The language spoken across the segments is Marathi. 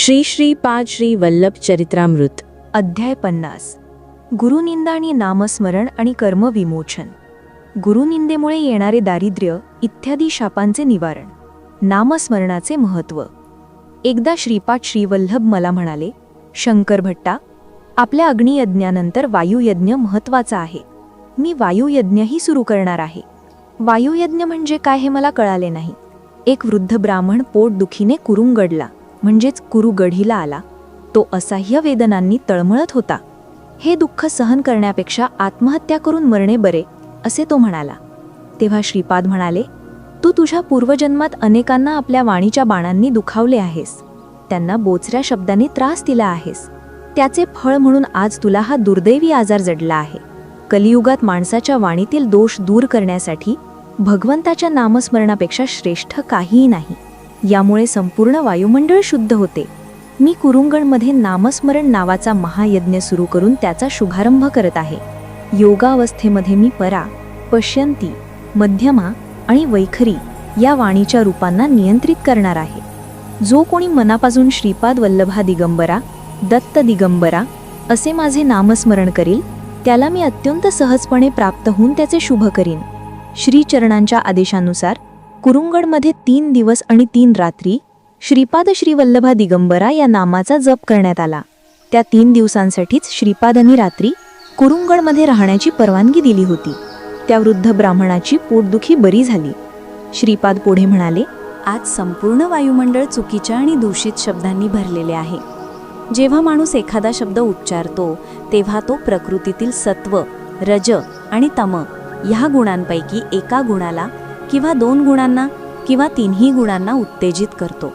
श्री श्री पाच श्री वल्लभ चरित्रामृत. अध्याय पन्नास. गुरुनिंदा आणि नामस्मरण आणि कर्मविमोचन. गुरुनिंदेमुळे येणारे दारिद्र्य इत्यादी शापांचे निवारण. नामस्मरणाचे महत्त्व. एकदा श्रीपाद श्रीवल्लभ मला म्हणाले शंकर भट्टा आपल्या अग्नियज्ञानंतर वायुयज्ञ महत्त्वाचा आहे. मी वायुयज्ञही सुरू करणार आहे. वायुयज्ञ म्हणजे काय हे मला कळाले नाही. एक वृद्ध ब्राह्मण पोटदुखीने कुरुंगडला. म्हणजेच कुरुगढीला आला. तो असह्य वेदनांनी तळमळत होता. हे दुःख सहन करण्यापेक्षा आत्महत्या करून मरणे बरे असे तो म्हणाला. तेव्हा श्रीपाद म्हणाले तू तुझ्या पूर्वजन्मात अनेकांना आपल्या वाणीच्या बाणांनी दुखावले आहेस. त्यांना बोचऱ्या शब्दांनी त्रास दिला आहेस. त्याचे फळ म्हणून आज तुला हा दुर्दैवी आजार जडला आहे. कलियुगात माणसाच्या वाणीतील दोष दूर करण्यासाठी भगवंताच्या नामस्मरणापेक्षा श्रेष्ठ काहीही नाही. यामुळे संपूर्ण वायुमंडळ शुद्ध होते. मी कुरुंगणमध्ये नामस्मरण नावाचा महायज्ञ सुरू करून त्याचा शुभारंभ करत आहे. योगावस्थेमध्ये मी परा पश्यंती मध्यमा आणि वैखरी या वाणीच्या रूपांना नियंत्रित करणार आहे. जो कोणी मनापासून श्रीपाद वल्लभा दिगंबरा दत्त दिगंबरा असे माझे नामस्मरण करील त्याला मी अत्यंत सहजपणे प्राप्त होऊन त्याचे शुभ करीन. श्रीचरणांच्या आदेशानुसार कुरुंगडमध्ये तीन दिवस आणि तीन रात्री श्रीपाद श्रीवल्लभा दिगंबरा या नामाचा जप करण्यात आला. त्या तीन दिवसांसाठीच श्रीपादांनी रात्री कुरुंगडमध्ये राहण्याची परवानगी दिली होती. त्या वृद्ध ब्राह्मणाची पोटदुखी बरी झाली. श्रीपाद पुढे म्हणाले आज संपूर्ण वायुमंडळ चुकीच्या आणि दूषित शब्दांनी भरलेले आहे. जेव्हा माणूस एखादा शब्द उच्चारतो तेव्हा तो प्रकृतीतील सत्व रज आणि तम ह्या गुणांपैकी एका गुणाला किंवा दोन गुणांना किंवा तिन्ही गुणांना उत्तेजित करतो.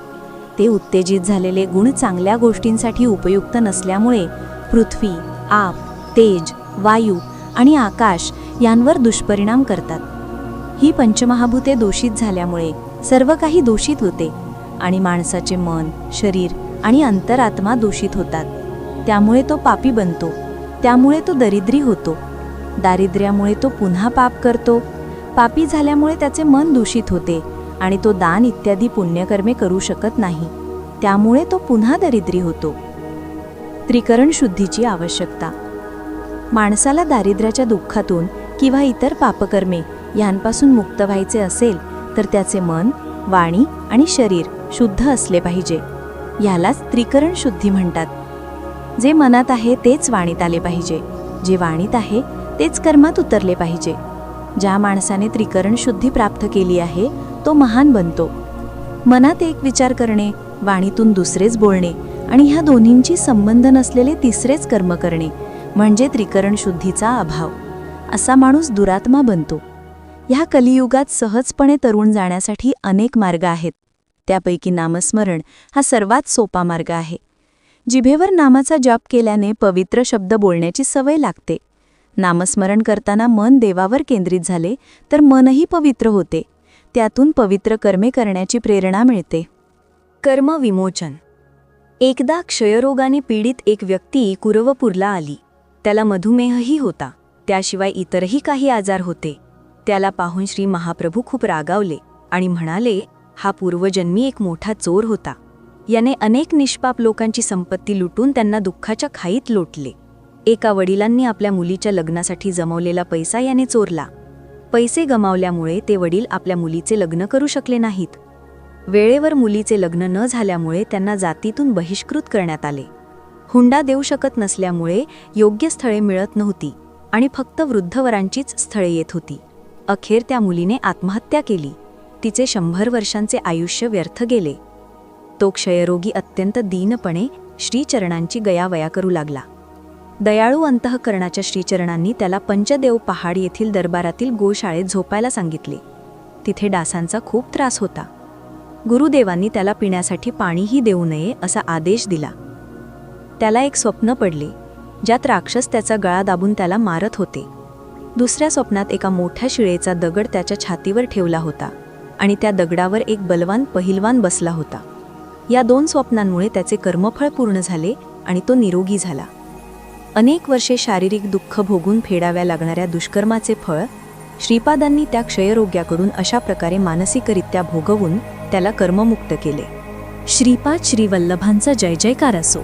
ते उत्तेजित झालेले गुण चांगल्या गोष्टींसाठी उपयुक्त नसल्यामुळे पृथ्वी आप तेज वायू आणि आकाश यांवर दुष्परिणाम करतात. ही पंचमहाभूते दोषित झाल्यामुळे सर्व काही दोषित होते आणि माणसाचे मन शरीर आणि अंतरात्मा दूषित होतात. त्यामुळे तो पापी बनतो. त्यामुळे तो दरिद्री होतो. दारिद्र्यामुळे तो पुन्हा पाप करतो. पापी झाल्यामुळे त्याचे मन दूषित होते आणि तो दान इत्यादी पुण्यकर्मे करू शकत नाही. त्यामुळे तो पुन्हा दरिद्री होतो. त्रिकरण शुद्धीची आवश्यकता. माणसाला दारिद्र्याच्या दुःखातून किंवा इतर पापकर्मे यांपासून मुक्त व्हायचे असेल तर त्याचे मन वाणी आणि शरीर शुद्ध असले पाहिजे. यालाच त्रिकरण शुद्धी म्हणतात. जे मनात आहे तेच वाणीत आले पाहिजे. जे वाणीत आहे तेच कर्मात उतरले पाहिजे. ज्या माणसाने त्रिकरण शुद्धी प्राप्त केली आहे तो महान बनतो. मनात एक विचार करणे वाणीतून दुसरेच बोलणे आणि ह्या दोन्हींची संबंध नसलेले तिसरेच कर्म करणे म्हणजे त्रिकरण शुद्धीचा अभाव. असा माणूस दुरात्मा बनतो. ह्या कलियुगात सहजपणे तरुण जाण्यासाठी अनेक मार्ग आहेत. त्यापैकी नामस्मरण हा सर्वात सोपा मार्ग आहे. जिभेवर नामाचा जप केल्याने पवित्र शब्द बोलण्याची सवय लागते. नामस्मरण करताना मन देवावर केंद्रित झाले तर मनही पवित्र होते. त्यातून पवित्र कर्मे करण्याची प्रेरणा मिळते. कर्मविमोचन एकदा क्षयरोगाने पीडित एक व्यक्ती कुरवपूरला आली. त्याला मधुमेहही होता. त्याशिवाय इतरही काही आजार होते. त्याला पाहून श्री महाप्रभू खूप रागावले आणि म्हणाले हा पूर्वजन्मी एक मोठा चोर होता. याने अनेक निष्पाप लोकांची संपत्ती लुटून त्यांना दुःखाच्या खाईत लोटले. एका वडिलांनी आपल्या मुलीच्या लग्नासाठी जमवलेला पैसा याने चोरला. पैसे गमावल्यामुळे ते वडील आपल्या मुलीचे लग्न करू शकले नाहीत. वेळेवर मुलीचे लग्न न झाल्यामुळे त्यांना जातीतून बहिष्कृत करण्यात आले. हुंडा देऊ शकत नसल्यामुळे योग्य स्थळे मिळत नव्हती आणि फक्त वृद्धवरांचीच स्थळे येत होती. अखेर त्या मुलीने आत्महत्या केली. तिचे शंभर वर्षांचे आयुष्य व्यर्थ गेले. तो क्षयरोगी अत्यंत दीनपणे श्रीचरणांची गयावया करू लागला. दयाळू अंतःकरणाच्या श्रीचरणांनी त्याला पंचदेव पहाड येथील दरबारातील गोशाळेत झोपायला सांगितले. तिथे डासांचा खूप त्रास होता. गुरुदेवांनी त्याला पिण्यासाठी पाणीही देऊ नये असा आदेश दिला. त्याला एक स्वप्न पडले ज्यात राक्षस त्याचा गळा दाबून त्याला मारत होते. दुसऱ्या स्वप्नात एका मोठ्या शिळेचा दगड त्याच्या छातीवर ठेवला होता आणि त्या दगडावर एक बलवान पहिलवान बसला होता. या दोन स्वप्नांमुळे त्याचे कर्मफळ पूर्ण झाले आणि तो निरोगी झाला. अनेक वर्षे शारीरिक दुःख भोगून फेडाव्या लागणाऱ्या दुष्कर्माचे फळ श्रीपादांनी त्या क्षयरोग्याकडून अशा प्रकारे मानसिकरित्या भोगवून त्याला कर्ममुक्त केले. श्रीपाद श्रीवल्लभांचा जय जयकार असो.